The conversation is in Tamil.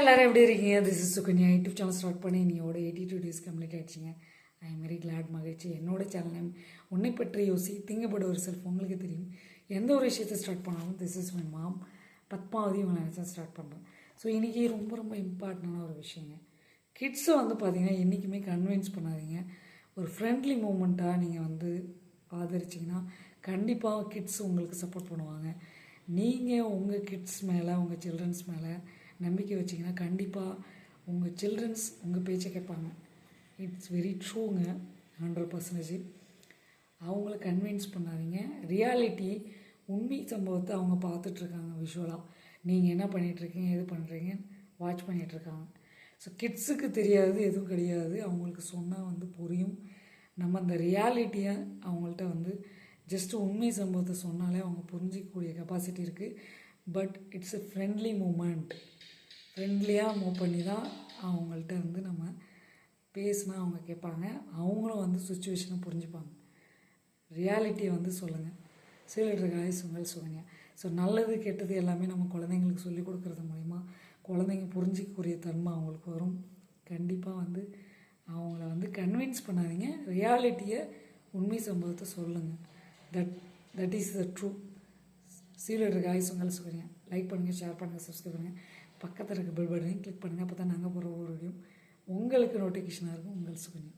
எல்லாரும் எப்படி இருக்கீங்க? This is Sukanya YouTube channel start பண்ணி நீயோட எயிட்டி டூ டேஸ் கம்ப்ளீட் ஆயிடுச்சிங்க. ஐ எம் வெரி கிளாட் மகிழ்ச்சி. என்னோட சேனல் உன்னை பற்றி யோசி திங்கப்பட ஒரு செல்ஃப் உங்களுக்கு தெரியும். எந்த ஒரு விஷயத்தை ஸ்டார்ட் பண்ணாலும் this is my mom Padmavathi உங்களை நினச்சா ஸ்டார்ட் பண்ணுறேன் ஸோ இன்றைக்கி ரொம்ப ரொம்ப இம்பார்ட்டண்டான ஒரு விஷயங்க. கிட்ஸை வந்து பார்த்திங்கன்னா என்றைக்குமே கன்வின்ஸ் பண்ணாதீங்க. ஒரு ஃப்ரெண்ட்லி மூமெண்ட்டாக நீங்கள் வந்து ஆதரிச்சிங்கன்னா கண்டிப்பாக கிட்ஸ் உங்களுக்கு சப்போர்ட் பண்ணுவாங்க. நீங்கள் உங்கள் கிட்ஸ் மேலே உங்கள் சில்ட்ரன்ஸ் மேலே நம்பிக்கை வச்சிங்கன்னா கண்டிப்பாக உங்கள் சில்ட்ரன்ஸ் உங்கள் பேச்சை கேட்பாங்க. இட்ஸ் வெரி ட்ரூங்க ஹண்ட்ரட் பர்சன்டேஜ் அவங்கள கன்வின்ஸ் பண்ணாதீங்க. ரியாலிட்டி உண்மை சம்பவத்தை அவங்க பார்த்துட்ருக்காங்க விஷுவலாக நீங்கள் என்ன பண்ணிகிட்ருக்கீங்க எது பண்ணுறீங்க வாட்ச் பண்ணிகிட்ருக்காங்க ஸோ கிட்ஸுக்கு தெரியாது எதுவும் கிடையாது. அவங்களுக்கு சொன்னால் வந்து புரியும். நம்ம அந்த ரியாலிட்டியை அவங்கள்ட்ட வந்து ஜஸ்ட்டு உண்மை சம்பவத்தை சொன்னாலே அவங்க புரிஞ்சிக்கக்கூடிய கெப்பாசிட்டி இருக்குது but it's a friendly moment ஃப்ரெண்ட்லியாக மூவ் பண்ணி தான் அவங்கள்ட்ட வந்து நம்ம பேசினா அவங்க கேட்பாங்க. அவங்களும் வந்து சுச்சுவேஷனை புரிஞ்சுப்பாங்க. ரியாலிட்டியை வந்து சொல்லுங்கள் சிலிண்டர் காய் சுங்கல் சுகன்யா. ஸோ நல்லது கெட்டது எல்லாமே நம்ம குழந்தைங்களுக்கு சொல்லிக் கொடுக்கறது மூலிமா குழந்தைங்க புரிஞ்சிக்கக்கூடிய தன்மை அவங்களுக்கு வரும். கண்டிப்பாக வந்து அவங்கள வந்து கன்வின்ஸ் பண்ணாதீங்க. ரியாலிட்டியை உண்மை சம்பவத்தை சொல்லுங்கள் that that is the true சீலிடுற காய் உங்களை சுகன்யா லைக் பண்ணுங்கள் ஷேர் பண்ணுங்கள் சப்ஸ்கிரைப் பண்ணுங்கள் பக்கத்தில் இருக்க பெல் பட்டனையும் கிளிக் பண்ணுங்கள் அப்போ தான் நாங்கள் போகிற ஒவ்வொரு வீடியோ உங்களுக்கு நோட்டிஃபிகேஷனாக இருக்கும். உங்கள் சுகன்யா.